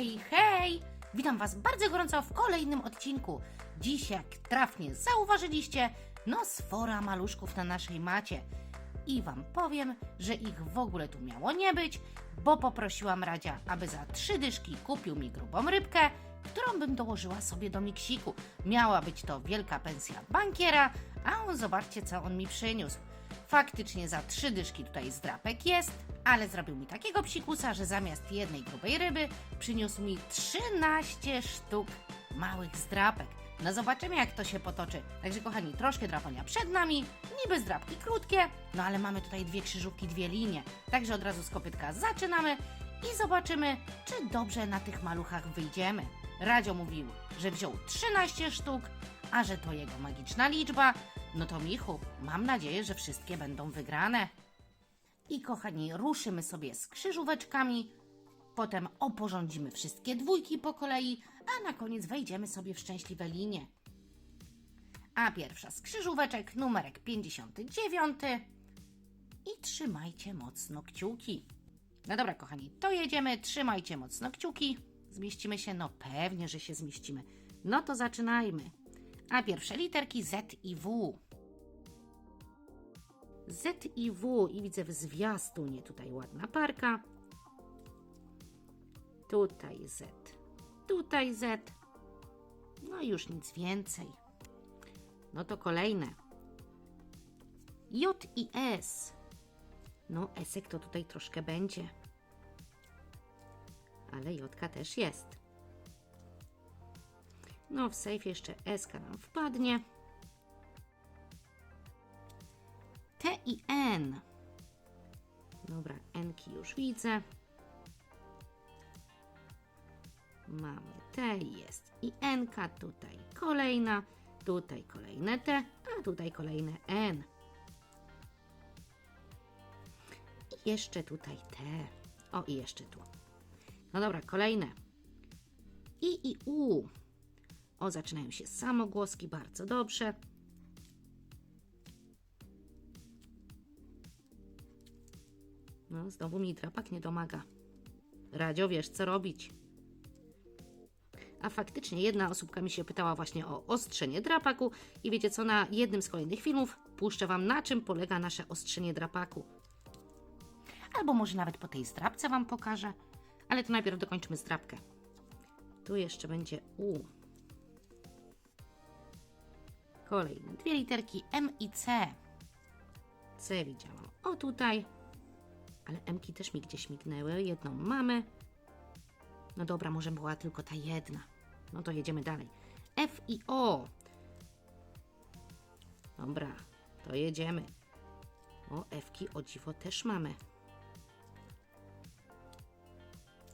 Hej, hej! Witam Was bardzo gorąco w kolejnym odcinku. Dziś, jak trafnie zauważyliście, no sfora maluszków na naszej macie. I Wam powiem, że ich w ogóle tu miało nie być, bo poprosiłam Radzia, aby za trzy dyszki kupił mi grubą rybkę, którą bym dołożyła sobie do miksiku. Miała być to wielka pensja bankiera, a on zobaczcie, co on mi przyniósł. Faktycznie za trzy dyszki tutaj zdrapek jest, ale zrobił mi takiego psikusa, że zamiast jednej grubej ryby przyniósł mi 13 sztuk małych zdrapek. No zobaczymy jak to się potoczy. Także kochani, troszkę drapania przed nami, niby zdrapki krótkie, no ale mamy tutaj dwie krzyżówki, dwie linie. Także od razu z kopytka zaczynamy i zobaczymy, czy dobrze na tych maluchach wyjdziemy. Radzio mówił, że wziął 13 sztuk, a że to jego magiczna liczba, no to Michu, mam nadzieję, że wszystkie będą wygrane. I kochani, ruszymy sobie z krzyżóweczkami, potem oporządzimy wszystkie dwójki po kolei, a na koniec wejdziemy sobie w szczęśliwe linie. A pierwsza z krzyżóweczek, numerek 59. I trzymajcie mocno kciuki. No dobra, kochani, to jedziemy, trzymajcie mocno kciuki. Zmieścimy się? No pewnie, że się zmieścimy. No to zaczynajmy. A pierwsze literki Z i W. Z i W i widzę w zwiastunie tutaj ładna parka. Tutaj Z. Tutaj Z. No i już nic więcej. No to kolejne. J i S. No, Esek to tutaj troszkę będzie. Ale Jotka też jest. No, w sejfie jeszcze SK nam wpadnie. T i N. Dobra, Nki już widzę. Mamy T jest i NK, tutaj kolejna, tutaj kolejne T, a tutaj kolejne N. I jeszcze tutaj T. O, i jeszcze tu. No dobra, kolejne. I i U. O, zaczynają się samogłoski, bardzo dobrze. No, znowu mi drapak nie domaga. Radzio, wiesz co robić. A faktycznie jedna osóbka mi się pytała właśnie o ostrzenie drapaku i wiecie co, na jednym z kolejnych filmów puszczę Wam na czym polega nasze ostrzenie drapaku. Albo może nawet po tej zdrapce Wam pokażę. Ale to najpierw dokończmy zdrapkę. Tu jeszcze będzie U. Kolejne dwie literki M i C. C widziałam. O tutaj. Ale Mki też mi gdzieś mignęły. Jedną mamy. No dobra, może była tylko ta jedna. No to jedziemy dalej. F i O. Dobra, to jedziemy. O, Fki o dziwo też mamy.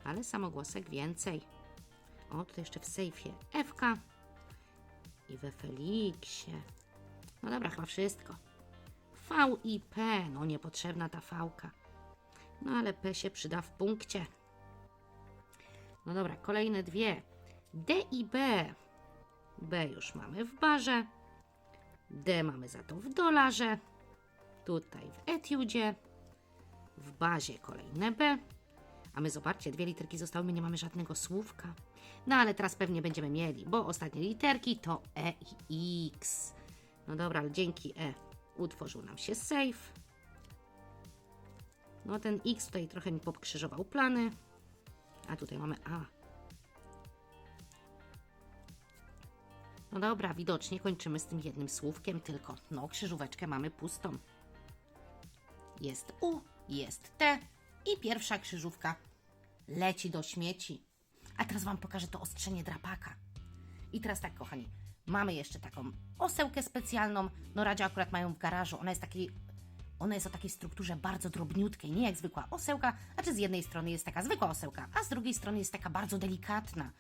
Ale samogłosek więcej. O, tutaj jeszcze w sejfie Fka i we Feliksie. No dobra, chyba wszystko. V i P. No niepotrzebna ta V-ka. No ale P się przyda w punkcie. No dobra, kolejne dwie. D i B. B już mamy w barze. D mamy za to w dolarze. Tutaj w etiudzie. W bazie kolejne B. A my zobaczcie, dwie literki zostały, my nie mamy żadnego słówka. No ale teraz pewnie będziemy mieli, bo ostatnie literki to E i X. No dobra, ale dzięki E utworzył nam się safe. No ten X tutaj trochę mi pokrzyżował plany. A tutaj mamy A. No dobra, widocznie kończymy z tym jednym słówkiem tylko. No, krzyżóweczkę mamy pustą. Jest U, jest T i pierwsza krzyżówka leci do śmieci. A teraz Wam pokażę to ostrzenie drapaka. I teraz tak, kochani, mamy jeszcze taką osełkę specjalną. No, Radzie akurat mają w garażu. Ona jest takiej ona jest o takiej strukturze bardzo drobniutkiej, nie jak zwykła osełka. Znaczy z jednej strony jest taka zwykła osełka, a z drugiej strony jest taka bardzo delikatna.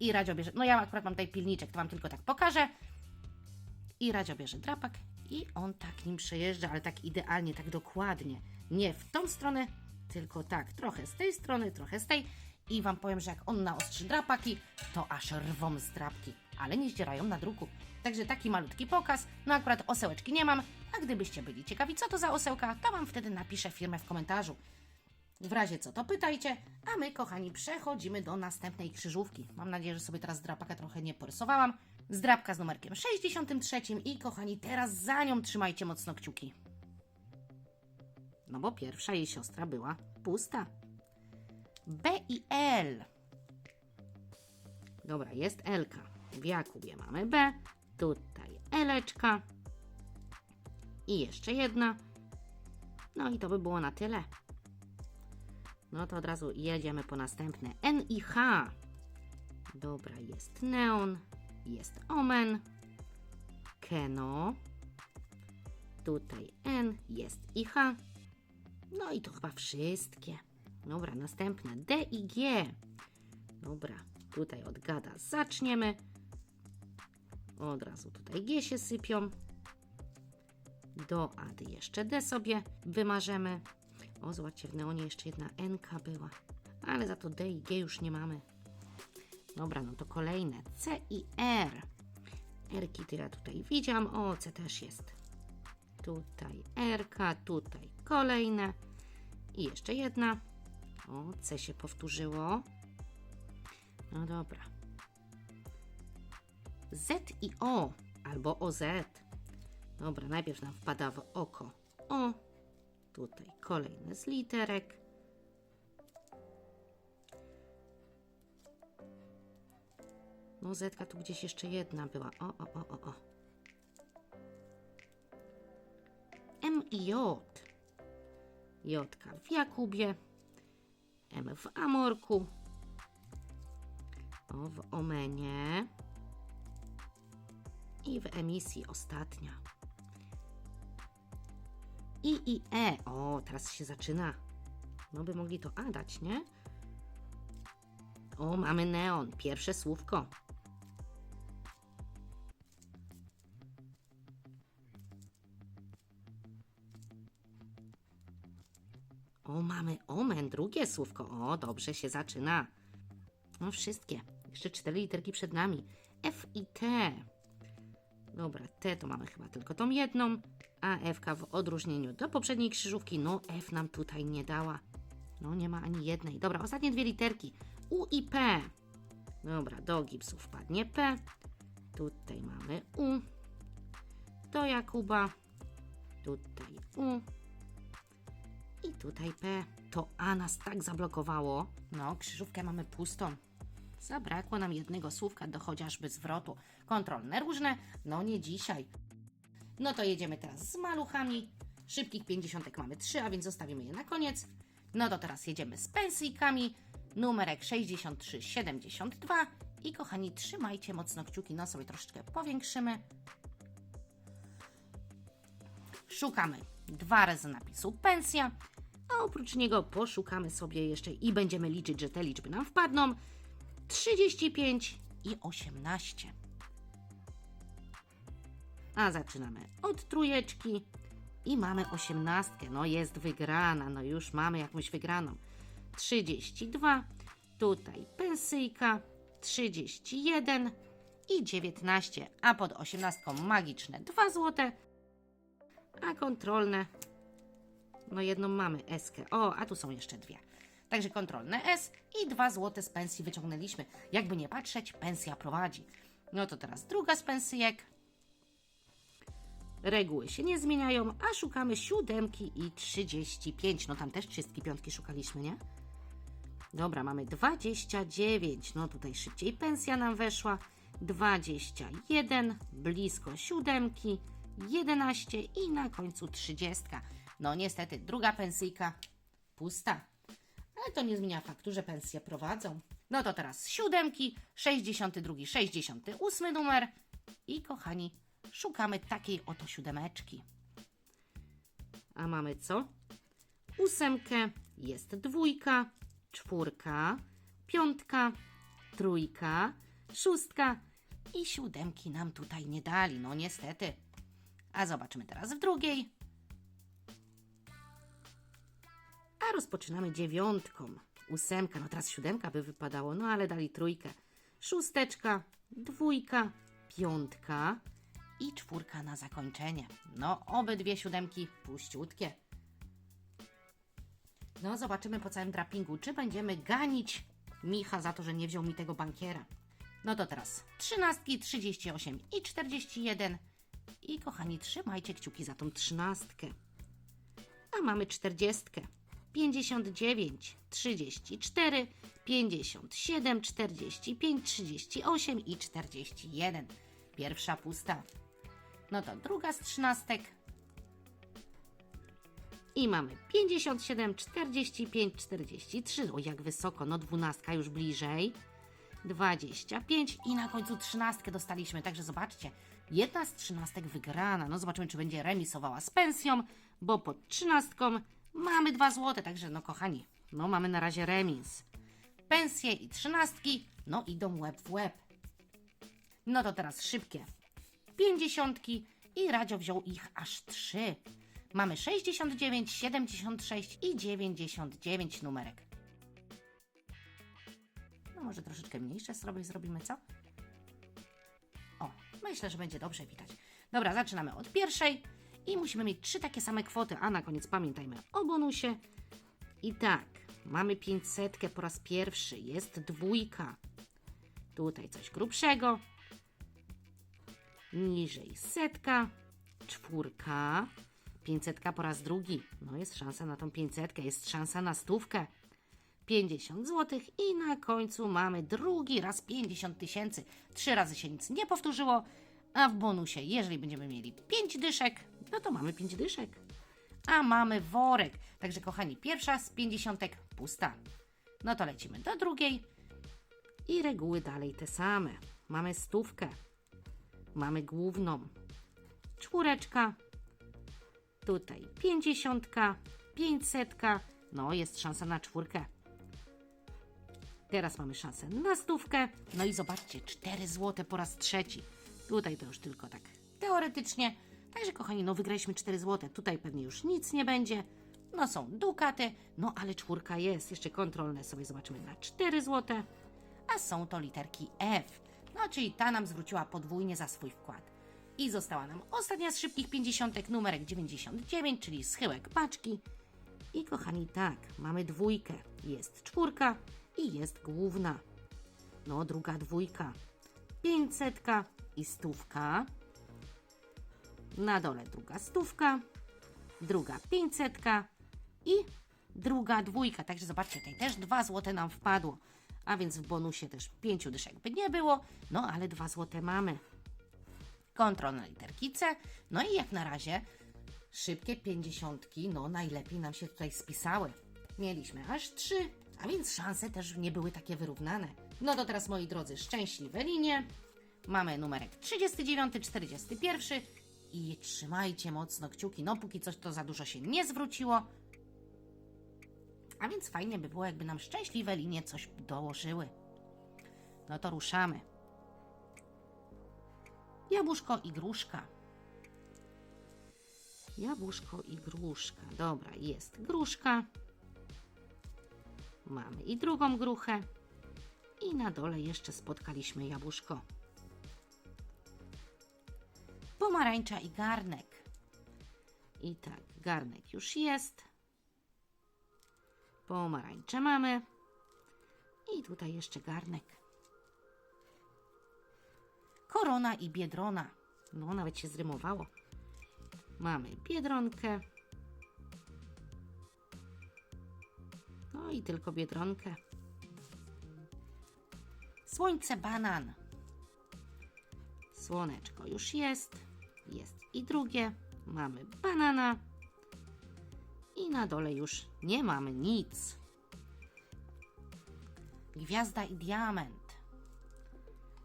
I Radzio bierze, no ja akurat mam tutaj pilniczek, to Wam tylko tak pokażę. I Radzio bierze drapak i on tak nim przejeżdża, ale tak idealnie, tak dokładnie. Nie w tą stronę, tylko tak, trochę z tej strony, trochę z tej. I Wam powiem, że jak on naostrzy drapaki, to aż rwą z drapki, ale nie zdzierają na druku. Także taki malutki pokaz. No akurat osełeczki nie mam, a gdybyście byli ciekawi, co to za osełka, to Wam wtedy napiszę firmę w komentarzu. W razie co, to pytajcie, a my, kochani, przechodzimy do następnej krzyżówki. Mam nadzieję, że sobie teraz zdrapaka trochę nie porysowałam. Zdrapka z numerkiem 63 i, kochani, teraz za nią trzymajcie mocno kciuki. No bo pierwsza jej siostra była pusta. B i L. Dobra, jest Elka. W Jakubie mamy B, tutaj Eleczka i jeszcze jedna. No i to by było na tyle. No to od razu jedziemy po następne. N i H. Dobra, jest neon, jest omen, keno. Tutaj N, jest i H. No i to chyba wszystkie. Dobra, następne D i G. Dobra, tutaj od gada zaczniemy. Od razu tutaj G się sypią. Do Ady jeszcze D sobie wymarzemy. O, zobaczcie, w neonie jeszcze jedna NK była. Ale za to D i G już nie mamy. Dobra, no to kolejne. C i R. R-ki ja tutaj widziałam. O, C też jest. Tutaj RK, tutaj kolejne. I jeszcze jedna. O, C się powtórzyło. No dobra. Z i O, albo OZ. Dobra, najpierw nam wpada w oko O. Tutaj kolejne z literek. No, Zetka tu gdzieś jeszcze jedna była. O, o, o, o, o. M i J. Jotka w Jakubie. M w Amorku. O, w Omenie. I w emisji ostatnia. I i E. O, teraz się zaczyna. No by mogli to A dać, nie? O, mamy neon. Pierwsze słówko. O, mamy omen, drugie słówko. O, dobrze się zaczyna. No, wszystkie. Jeszcze cztery literki przed nami. F i T. Dobra, T to mamy chyba tylko tą jedną, a F w odróżnieniu do poprzedniej krzyżówki, no F nam tutaj nie dała. No nie ma ani jednej. Dobra, ostatnie dwie literki. U i P. Dobra, do gipsu wpadnie P. Tutaj mamy U. Do Jakuba. Tutaj U. I tutaj P. To A nas tak zablokowało. No, krzyżówkę mamy pustą. Zabrakło nam jednego słówka do chociażby zwrotu. Kontrolne różne, no nie dzisiaj. No to jedziemy teraz z maluchami. Szybkich pięćdziesiątek mamy trzy, a więc zostawimy je na koniec. No to teraz jedziemy z pensyjkami. Numerek 6372. I kochani, trzymajcie mocno kciuki, no sobie troszeczkę powiększymy. Szukamy dwa razy napisu pensja, a oprócz niego poszukamy sobie jeszcze i będziemy liczyć, że te liczby nam wpadną. 35 i 18. A zaczynamy od trójeczki i mamy osiemnastkę. No jest wygrana, no już mamy jakąś wygraną. 32, tutaj pensyjka, 31 i 19, a pod osiemnastką magiczne 2 złote, a kontrolne, no jedną mamy eskę. O, a tu są jeszcze dwie. Także kontrolne S i 2 złote z pensji wyciągnęliśmy. Jakby nie patrzeć, pensja prowadzi. No to teraz druga z pensyjek. Reguły się nie zmieniają, a szukamy siódemki i 35. No tam też wszystkie piątki szukaliśmy, nie? Dobra, mamy 29. No tutaj szybciej pensja nam weszła. 21, blisko siódemki, 11 i na końcu 30. No niestety, druga pensyjka pusta. Ale to nie zmienia faktu, że pensje prowadzą. No to teraz siódemki, 62, 68 numer. I kochani, szukamy takiej oto siódemeczki. A mamy co? Ósemkę, jest dwójka, czwórka, piątka, trójka, szóstka i siódemki nam tutaj nie dali, no niestety. A zobaczymy teraz w drugiej. Rozpoczynamy dziewiątką. Ósemka, no teraz siódemka by wypadało, no ale dali trójkę. Szósteczka, dwójka, piątka i czwórka na zakończenie. No, obydwie siódemki puściutkie. No, zobaczymy po całym drapingu, czy będziemy ganić Micha za to, że nie wziął mi tego bankiera. No to teraz 13, 38 i 41. I kochani, trzymajcie kciuki za tą trzynastkę. A mamy 40, 59, 34, 57, 45, 38 i 41. Pierwsza pusta. No to druga z trzynastek. I mamy 57, 45, 43. O, jak wysoko, no dwunastka już bliżej. 25 i na końcu trzynastkę dostaliśmy. Także zobaczcie, jedna z trzynastek wygrana. No zobaczymy, czy będzie remisowała z pensją, bo pod trzynastką mamy dwa złote. Także no kochani, no mamy na razie remis. Pensje i trzynastki, no idą łeb w łeb. No to teraz szybkie. Pięćdziesiątki i Radzio wziął ich aż trzy. Mamy 69, 76 i 99 numerek. No może troszeczkę mniejsze sobie zrobimy, co? O, myślę, że będzie dobrze widać. Dobra, zaczynamy od pierwszej i musimy mieć trzy takie same kwoty, a na koniec pamiętajmy o bonusie. I tak, mamy 500 po raz pierwszy, jest dwójka. Tutaj coś grubszego. Niżej setka, czwórka, 500 po raz drugi. No jest szansa na tą 500, jest szansa na stówkę. 50 zł i na końcu mamy drugi raz 50 tysięcy. Trzy razy się nic nie powtórzyło, a w bonusie, jeżeli będziemy mieli 5 dyszek, no to mamy 5 dyszek. A mamy worek. Także kochani, pierwsza z 50 pusta. No to lecimy do drugiej. I reguły dalej te same. Mamy stówkę. Mamy główną. Czwóreczka. Tutaj pięćdziesiątka, pięćsetka. No, jest szansa na czwórkę. Teraz mamy szansę na stówkę. No i zobaczcie, 4 złote po raz trzeci. Tutaj to już tylko tak teoretycznie. Także kochani, no wygraliśmy 4 złote. Tutaj pewnie już nic nie będzie. No są dukaty, no ale czwórka jest. Jeszcze kontrolne sobie zobaczymy na 4 złote. A są to literki F. No czyli ta nam zwróciła podwójnie za swój wkład. I została nam ostatnia z szybkich 50, numerek 99, czyli schyłek paczki. I kochani, tak, mamy dwójkę. Jest czwórka i jest główna. No, druga dwójka. Pięćsetka i stówka. Na dole druga stówka, druga pięćsetka i druga dwójka. Także zobaczcie, tutaj też dwa złote nam wpadło. A więc w bonusie też pięciu dyszek by nie było, no ale dwa złote mamy. Kontrol na literki C. No i jak na razie szybkie pięćdziesiątki, no najlepiej nam się tutaj spisały. Mieliśmy aż trzy, a więc szanse też nie były takie wyrównane. No to teraz, moi drodzy, szczęśliwe linie. Mamy numerek 39, 41 i trzymajcie mocno kciuki. No póki coś to za dużo się nie zwróciło. A więc fajnie by było, jakby nam szczęśliwe linie coś dołożyły. No to ruszamy. Jabłuszko i gruszka. Jabłuszko i gruszka. Dobra, jest gruszka. Mamy i drugą gruchę. I na dole jeszcze spotkaliśmy jabłuszko. Pomarańcza i garnek. I tak, garnek już jest. Pomarańcze mamy. I tutaj jeszcze garnek. Korona i biedrona. No, nawet się zrymowało. Mamy biedronkę. No i tylko biedronkę. Słońce banan. Słoneczko już jest. Jest i drugie. Mamy banana. I na dole już nie mamy nic. Gwiazda i diament.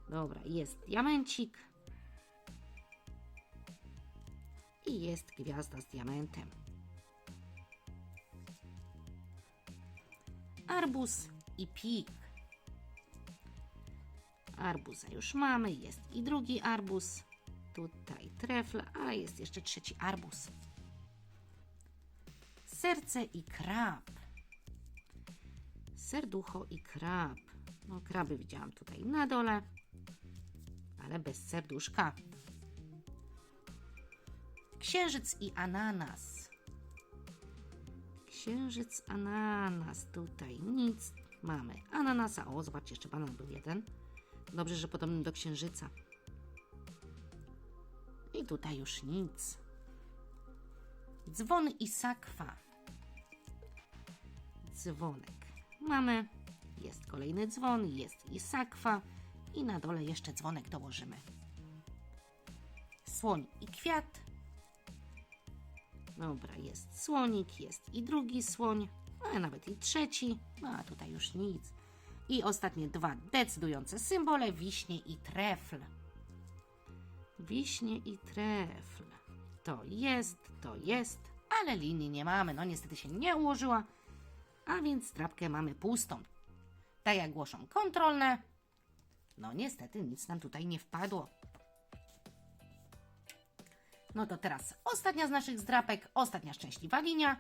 Dobra, jest diamencik. I jest gwiazda z diamentem. Arbuz i pik. Arbuza już mamy, jest i drugi arbuz. Tutaj trefla, a jest jeszcze trzeci arbuz. Serce i krab. Serducho i krab. No, kraby widziałam tutaj na dole, ale bez serduszka. Księżyc i ananas. Księżyc, ananas, tutaj nic. Mamy ananasa. O, zobaczcie, jeszcze banan był jeden. Dobrze, że podobny do księżyca. I tutaj już nic. Dzwon i sakwa. Dzwonek. Mamy. Jest kolejny dzwon, jest i sakwa. I na dole jeszcze dzwonek dołożymy. Słoń i kwiat. Dobra, jest słonik, jest i drugi słoń, a nawet i trzeci. No a tutaj już nic. I ostatnie dwa decydujące symbole: wiśnie i trefl. Wiśnie i trefl. To jest, to jest, ale linii nie mamy. No niestety się nie ułożyła, a więc drapkę mamy pustą. Tak jak głoszą kontrolne, no niestety nic nam tutaj nie wpadło. No to teraz ostatnia z naszych zdrapek, ostatnia szczęśliwa linia.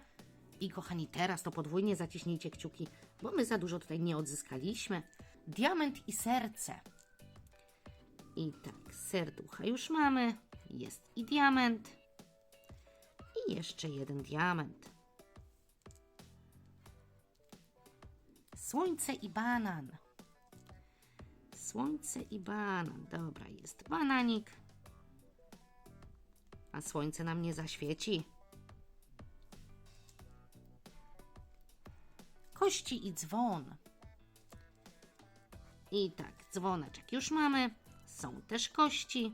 I kochani, teraz to podwójnie zaciśnijcie kciuki, bo my za dużo tutaj nie odzyskaliśmy. Diament i serce. I tak, serducha już mamy. Jest i diament. I jeszcze jeden diament. Słońce i banan. Słońce i banan. Dobra, jest bananik. A słońce nam nie zaświeci. Kości i dzwon. I tak, dzwoneczek już mamy. Są też kości.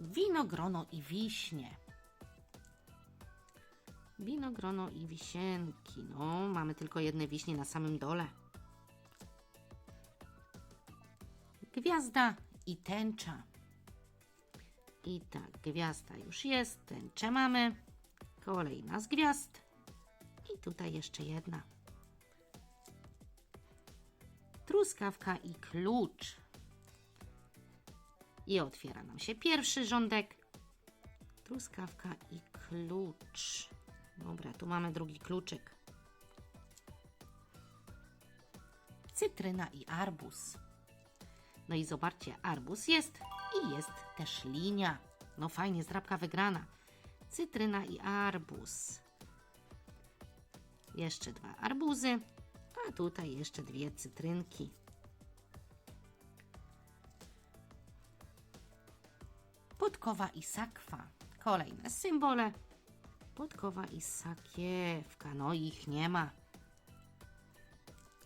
Winogrono i wiśnie. Winogrono i wisienki. No, mamy tylko jedne wiśnie na samym dole. Gwiazda i tęcza. I tak, gwiazda już jest, tęczę mamy. Kolejna z gwiazd. I tutaj jeszcze jedna. Truskawka i klucz. I otwiera nam się pierwszy rządek. Truskawka i klucz. Dobra, tu mamy drugi kluczyk. Cytryna i arbuz. No i zobaczcie, arbuz jest i jest też linia. No fajnie, zdrabka wygrana. Cytryna i arbuz. Jeszcze dwa arbuzy, a tutaj jeszcze dwie cytrynki. Podkowa i sakwa. Kolejne symbole. Podkowa i sakiewka. No ich nie ma.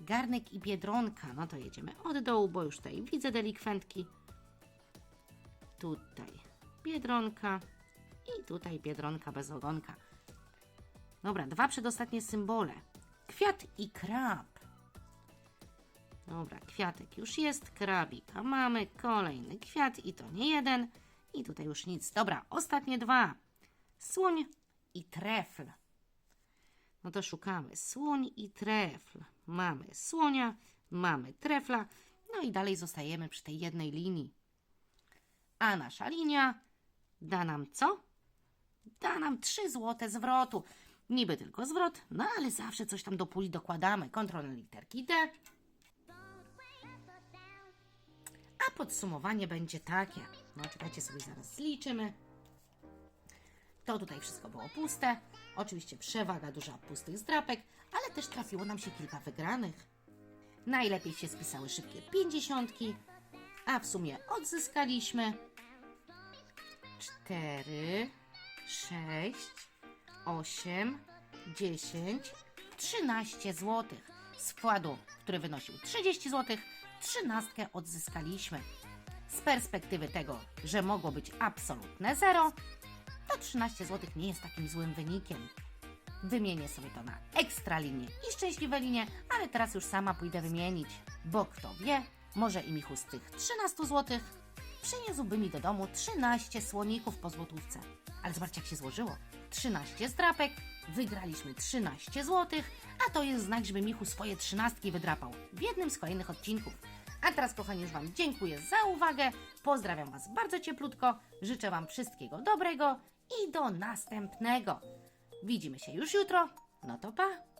Garnek i biedronka. No to jedziemy od dołu, bo już tutaj widzę delikwentki. Tutaj biedronka i tutaj biedronka bez ogonka. Dobra, dwa przedostatnie symbole. Kwiat i krab. Dobra, kwiatek już jest, krabika mamy, kolejny kwiat i to nie jeden. I tutaj już nic. Dobra, ostatnie dwa. Słoń i trefl. No to szukamy słoń i trefl. Mamy słonia, mamy trefla, no i dalej zostajemy przy tej jednej linii. A nasza linia da nam co? Da nam 3 złote zwrotu. Niby tylko zwrot, no ale zawsze coś tam do puli dokładamy. Kontrolne literki D. A podsumowanie będzie takie. No czekajcie sobie zaraz zliczymy. To tutaj wszystko było puste. Oczywiście przewaga duża pustych zdrapek, ale też trafiło nam się kilka wygranych. Najlepiej się spisały szybkie pięćdziesiątki, a w sumie odzyskaliśmy 4, 6, 8, 10, 13 zł. Z wkładu, który wynosił 30 zł, 13 odzyskaliśmy. Z perspektywy tego, że mogło być absolutne zero, to 13 zł nie jest takim złym wynikiem. Wymienię sobie to na ekstra linię i szczęśliwe linie, ale teraz już sama pójdę wymienić, bo kto wie, może i Michu z tych 13 zł przyniósłby mi do domu 13 słoników po złotówce. Ale zobaczcie, jak się złożyło. 13 zdrapek, wygraliśmy 13 zł, a to jest znak, żeby Michu swoje trzynastki wydrapał w jednym z kolejnych odcinków. A teraz, kochani, już Wam dziękuję za uwagę. Pozdrawiam Was bardzo cieplutko. Życzę Wam wszystkiego dobrego i do następnego. Widzimy się już jutro. No to pa!